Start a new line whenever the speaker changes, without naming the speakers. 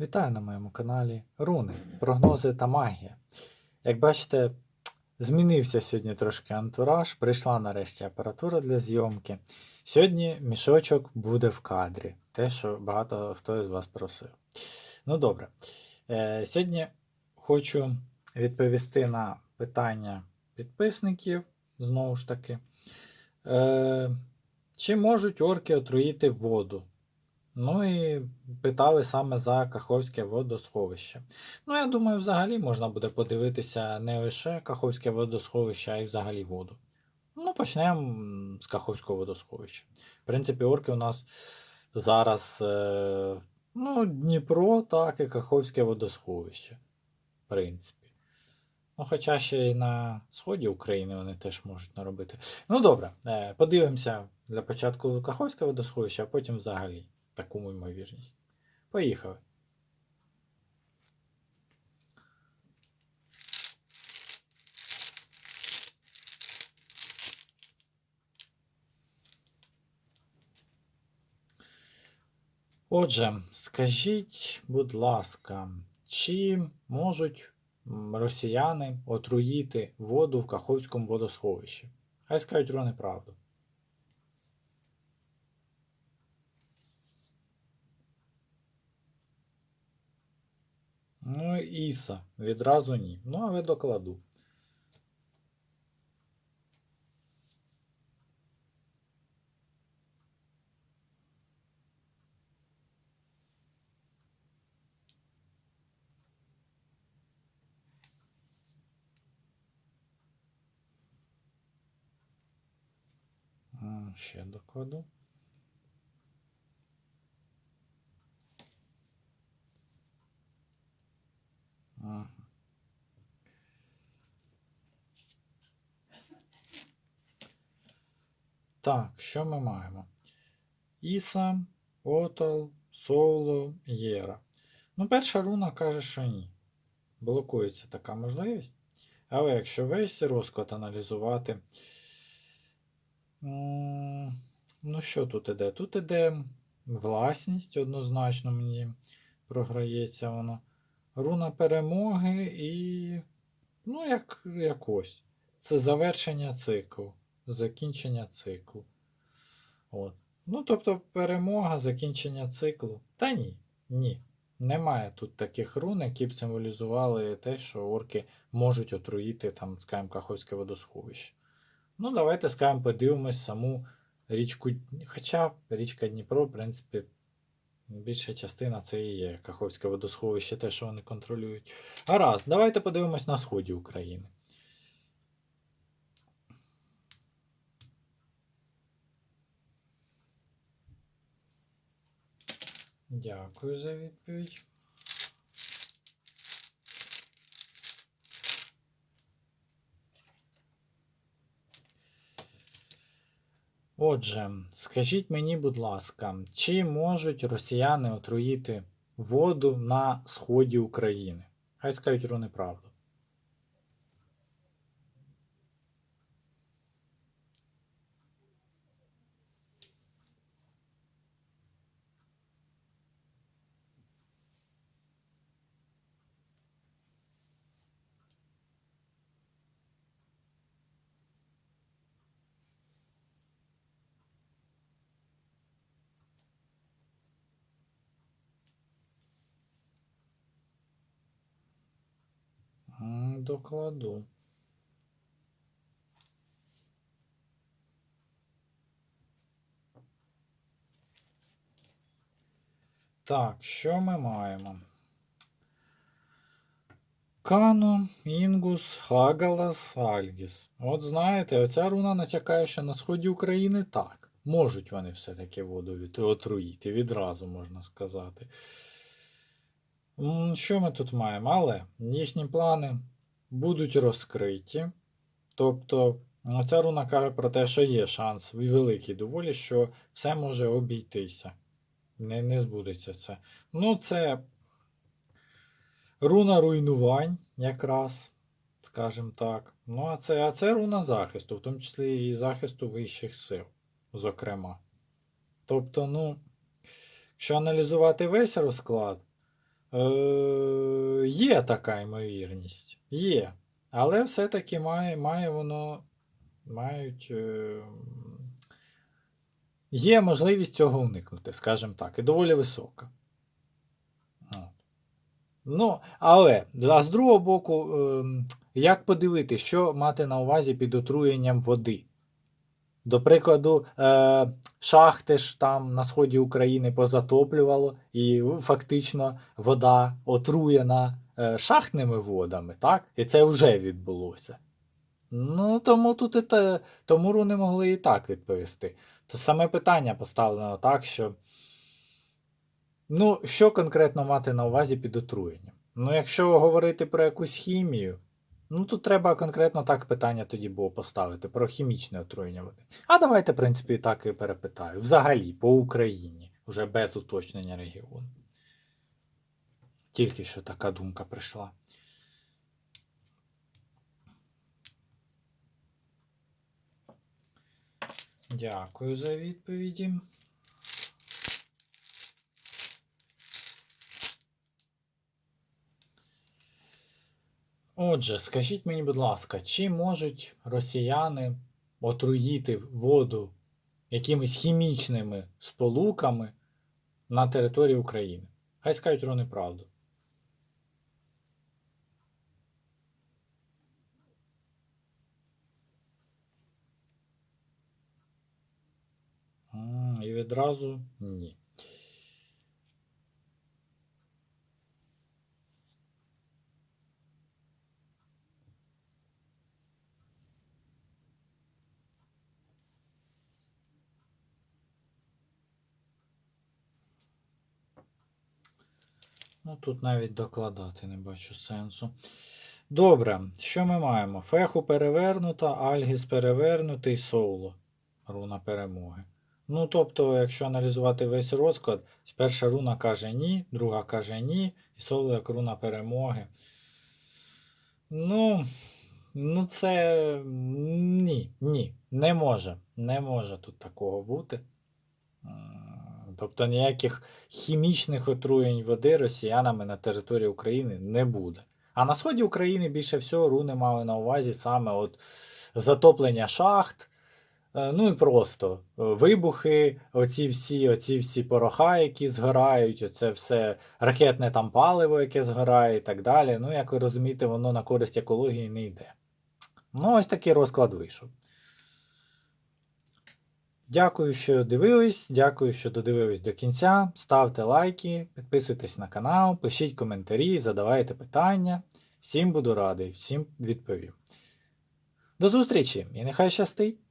Вітаю на моєму каналі Руни, прогнози та магія. Як бачите, змінився сьогодні трошки антураж, прийшла нарешті апаратура для зйомки. Сьогодні мішочок буде в кадрі, те, що багато хто з вас просив. Ну добре. Е, сьогодні хочу відповісти на питання підписників, знову ж таки. Е, чи можуть орки отруїти воду? Ну і питали саме за Каховське водосховище. Ну, я думаю, взагалі можна буде подивитися не лише Каховське водосховище, а й взагалі воду. Ну, почнемо з Каховського водосховища. В принципі, орки у нас зараз е, ну, Дніпро, так, і Каховське водосховище. В принципі. Ну, хоча ще й на сході України вони теж можуть наробити. Ну, добре, е, подивимося для початку Каховське водосховище, а потім взагалі таку ймовірність. Поїхали. Отже, скажіть, будь ласка, чи можуть росіяни отруїти воду в Каховському водосховищі? Хай скажуть про неправду. Ну, Іса, відразу ні. Ну, але докладу. Ще докладу. Так, що ми маємо? Іса, Отол, Соло, Єра. Ну, перша руна каже, що ні. Блокується така можливість. Але якщо весь розклад аналізувати. Ну, що тут іде? Тут іде власність, однозначно мені програється воно. Руна перемоги і. Ну, як якось. Це завершення циклу. Закінчення циклу. От. Ну, тобто, перемога, закінчення циклу. Та ні. Ні. Немає тут таких рун, які б символізували те, що орки можуть отруїти там, скажімо, Каховське водосховище. Ну, давайте, скажімо, подивимось саму річку. Хоча річка Дніпро, в принципі, більша частина це і є Каховське водосховище, те, що вони контролюють. Гаразд, давайте подивимось на сході України. Дякую за відповідь. Отже, скажіть мені, будь ласка, чи можуть росіяни отруїти воду на сході України? Хай скажуть руни правду. Докладу. Так, що ми маємо? Кано, Інгус, Хагалас, Альгіс. От знаєте, оця руна натякає, що на сході України так. Можуть вони все-таки воду отруїти, відразу можна сказати. Що ми тут маємо? Але їхні плани будуть розкриті. Тобто, ця руна каже про те, що є шанс великий доволі, що все може обійтися. Не, не збудеться це. Ну, це руна руйнувань, якраз, скажімо так. Ну, а це, а це руна захисту, в тому числі і захисту вищих сил, зокрема. Тобто, ну, якщо аналізувати весь розклад, Е, є така ймовірність. Є. Але все-таки має, має воно. Мають. Е, є можливість цього уникнути, скажімо так, і доволі висока. Ну, але а з другого боку, ем, як подивитися, що мати на увазі під отруєнням води? До прикладу, е, шахти ж там на сході України позатоплювало, і фактично вода отруєна е, шахтними водами, так? І це вже відбулося. Ну, тому тут і те, тому руни могли і так відповісти. То саме питання поставлено так, що. Ну, що конкретно мати на увазі під отруєнням? Ну, якщо говорити про якусь хімію, ну тут треба конкретно так питання тоді було поставити про хімічне отруєння води. А давайте, в принципі, так і перепитаю. Взагалі, по Україні, вже без уточнення регіону. Тільки що така думка прийшла. Дякую за відповіді. Отже, скажіть мені, будь ласка, чи можуть росіяни отруїти воду якимись хімічними сполуками на території України? Хай скажуть вони правду. І відразу ні. Ну, тут навіть докладати не бачу сенсу. Добре, що ми маємо? Феху перевернута, Альгіс перевернутий, Соуло. Руна перемоги. Ну, тобто, якщо аналізувати весь розклад, перша руна каже ні, друга каже ні, і Соуло як руна перемоги. Ну, ну це ні, ні, не може. Не може тут такого бути. Тобто ніяких хімічних отруєнь води росіянами на території України не буде. А на сході України більше всього руни мали на увазі саме от затоплення шахт, е, ну і просто е, вибухи, оці всі, оці всі пороха, які згорають, оце все ракетне там паливо, яке згорає і так далі. Ну, як ви розумієте, воно на користь екології не йде. Ну, ось такий розклад вийшов. Дякую, що дивились. Дякую, що додивились до кінця. Ставте лайки, підписуйтесь на канал, пишіть коментарі, задавайте питання. Всім буду радий, всім відповім. До зустрічі і нехай щастить!